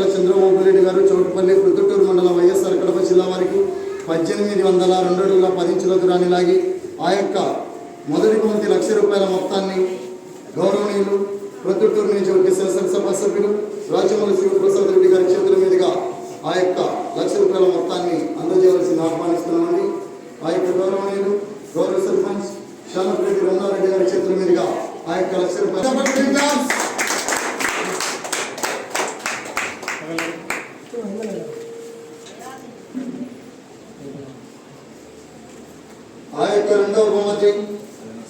కర్ల చంద్రబాబు రెడ్డి గారు చౌటుపల్లి ప్రొద్దుటూరు మండలం వైఎస్ఆర్ కడప జిల్లా వారికి పద్దెనిమిది వందల రెండు అడుగుల పది ఇంచుల దూరాన్ని లాగి ఆ యొక్క మొదటి పంక్తి లక్ష రూపాయల మొత్తాన్ని గౌరవనీయులు ప్రొద్దుటూరు నియోజకవర్గ శాసనసభ సభ్యులు రాజమౌళి శివప్రసాద్ రెడ్డి గారి చేతుల మీదుగా ఆ యొక్క లక్ష రూపాయల మొత్తాన్ని అందజేయవలసింది ఆహ్వానిస్తున్నామండి. ఆ యొక్క గౌరవనీయులు గౌరవ సర్పంచ్ శానపరెడ్డి రమణారెడ్డి గారి చేతుల మీదుగా ఆ యొక్క లక్ష రూపాయలు ఆ యొక్క రెండవ బహుమతి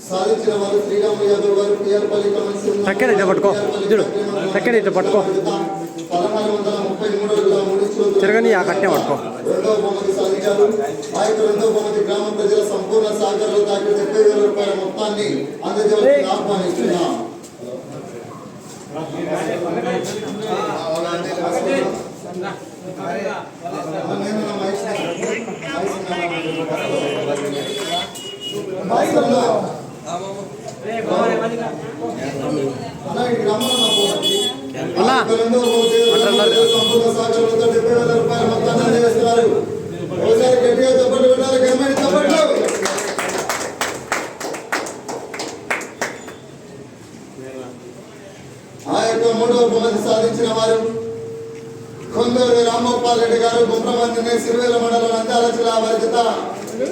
సాధించిన వారు శ్రీరాములు యాదవ్ గారు పిఆర్పల్లి ఇట్లా పట్టుకో. చూడు. ఇట్లా పట్టుకో. పదహారు వందల ముప్పై మూడు తిరగని ఆ కట్టే పట్టుకో రెండవ బహుమతి సాధించారు ఆ యొక్క రెండవ బహుమతి గ్రామ ప్రజల సంపూర్ణ సహకారంలో దాటి డెబ్బై వేల రూపాయల మొత్తాన్ని అందజేయాలని ఆహ్వానిస్తున్నాం నేను ఆ యొక్క మూడవ బహుమతి సాధించిన వారు కొందూరు రామగోపాల్ రెడ్డి గారు గుండ్రమందిని సిరివేల మండలం నంద్యాల జిల్లా వారి జత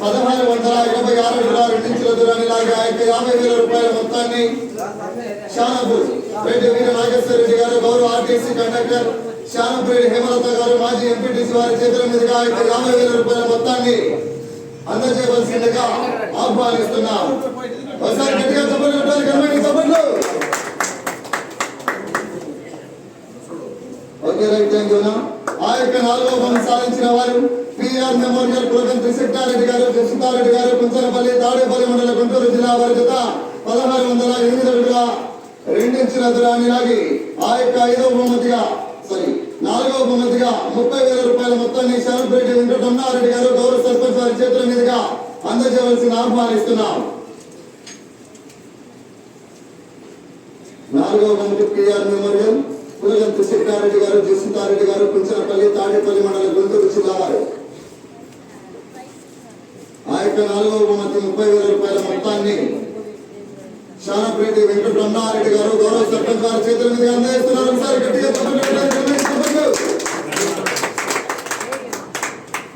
పదహారు వందల ఇరవై ఆరు అడుగుల రెండించుల దూరాన్ని లాగా అయితే యాభై వేల రూపాయల మొత్తాన్ని షానపూర్ రెడ్డి వీర నాగేశ్వర రెడ్డి గారు గౌరవ ఆర్టీసీ కండక్టర్ షానపూర్ రెడ్డి హేమలత గారు మాజీ ఎంపీటీసీ వారి చేతుల మీదుగా ఆ యాభై వేల రూపాయల మొత్తాన్ని అందజేయవలసిందిగా ఆహ్వానిస్తున్నాం ఒకసారి గట్టిగా చప్పట్లు కొట్టాలి గవర్నమెంట్ చప్పట్లు ఓకే ఆ యొక్క నాలుగో పని సాధించిన వారు పిఆర్ మెమోరియల్ ప్రోగ్రామ్ త్రిశక్తారెడ్డి గారు జసుతారెడ్డి గారు కుంచనపల్లి తాడేపల్లి మండల గుంటూరు జిల్లా వారి జత పదహారు వందల ఎనిమిది అడుగుల రెండించిన దూరాన్ని లాగి ఆ యొక్క ఐదవ బహుమతిగా సారీ నాలుగవ బహుమతిగా ముప్పై వేల రూపాయల మొత్తాన్ని శారపరెడ్డి వెంకటరమణారెడ్డి గారు గౌరవ సర్పంచ్ వారి చేతుల మీదుగా అందజేయవలసిన ఆహ్వానిస్తున్నాం. నాలుగవ బహుమతి పిఆర్ మెమోరియల్. పులగంతి శెట్టారెడ్డి గారు జసుతారెడ్డి గారు కుంచనపల్లి తాడేపల్లి మండల గుంటూరు జిల్లా వారు. ఆ యొక్క నాలుగవ మంది ముప్పై వేల రూపాయల మొత్తాన్ని శానప్రెడ్డి వెంకటరమణారెడ్డి గారు గౌరవ సర్పంచ్ వారి చేతుల మీద అందజేస్తున్నారు. ఒకసారి గట్టిగా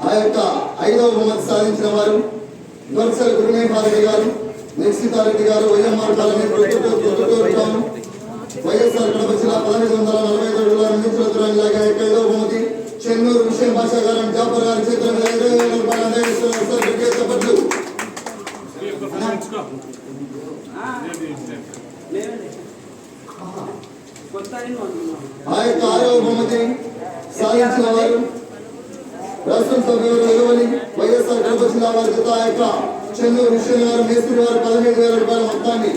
ఆ యొక్క ఐదవ బహుమతి సాధించిన వారు దొరసల గురుమేహారెడ్డి గారు నిశ్చితారెడ్డి గారు YMR colony Proddatur Proddatur town YSR Kadapa జిల్లా పదహైదు వందల నలభై ఐదు అడుగుల రెండించుల దూరాన్ని లాగా యొక్క బహుమతి. చెన్నూరు విషయం భాషా గారు జాఫర్ గారి చేతుల మీద ఇరవై వేల రూపాయలు అందజేస్తున్నారు సార్ గట్టిగా చప్పట్లు ఆ యొక్క ఆరవ బహుమతి సాధించిన వారు రాష్ట్ర సభ్యులు వెలువలి వైఎస్ఆర్ కడప జిల్లా వారి జత ఆ యొక్క చెన్నూరు విషయం గారు మేస్త్రి వారు పదహైదు వేల రూపాయల మొత్తాన్ని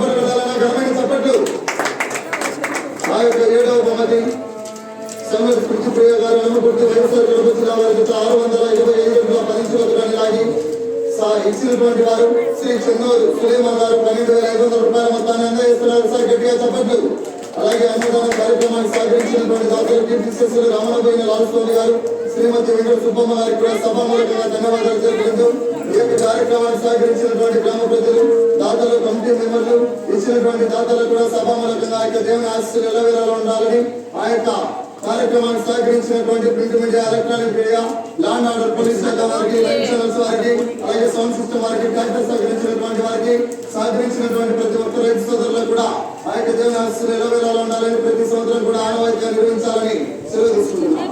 కొట్టాలన్నా ఘనమైన చప్పట్లు. ఆ యొక్క ఏడవ బహుమతి సంగతి పృథ్వీప్రియ గారు అనుకుంటూ వైఎస్ఆర్ జిల్లా వారి జత ఆరు వందల ఇరవై ఐదు అడుగుల పది దూరాన్ని లాగి సా- ఇచ్చినటువంటి వారు శ్రీ చెన్నూరు సులేమాన్ గారు పన్నెండు వేల ఐదు వందల రూపాయల మొత్తాన్ని అందజేస్తున్నారు. సార్ గట్టిగా చెప్పట్లు. అలాగే అన్నదాన కార్యక్రమానికి సహకరించినటువంటి దాతలు కీర్తిశేషులు రామణబోయిన లాలస్వామి గారు శ్రీమతి వెంకట సుబ్బమ్మ గారికి కూడా సభామూలకంగా ధన్యవాదాలు తెలుపుతూ ఈ యొక్క కార్యక్రమానికి సహకరించినటువంటి గ్రామ ప్రజలు దాతలు కమిటీ మెంబర్లు ఇచ్చినటువంటి దాతలు కూడా సభామూలకంగా ఆ యొక్క దేవుని ఆశీస్సులు ఎల్లవేళలా ఉండాలని ఆ యొక్క కార్యక్రమానికి సహకరించినటువంటి print media electronic media law and order police శాఖ వారికి లైవ్ ఛానల్స్ వారికి అలాగే సౌండ్ సిస్టమ్ వారికి ట్రాక్టర్ సహకరించినటువంటి వారికి సహకరించినటువంటి ప్రతి ఒక్క రైతు సోదరులకు కూడా ఆ యొక్క దేవుని ఆశీస్సులు ఎల్లవేళలా ఉండాలని ప్రతి సంవత్సరం కూడా ఆనవాయితీగా నిర్వహించాలని సెలవు తీసుకుంటున్నాం.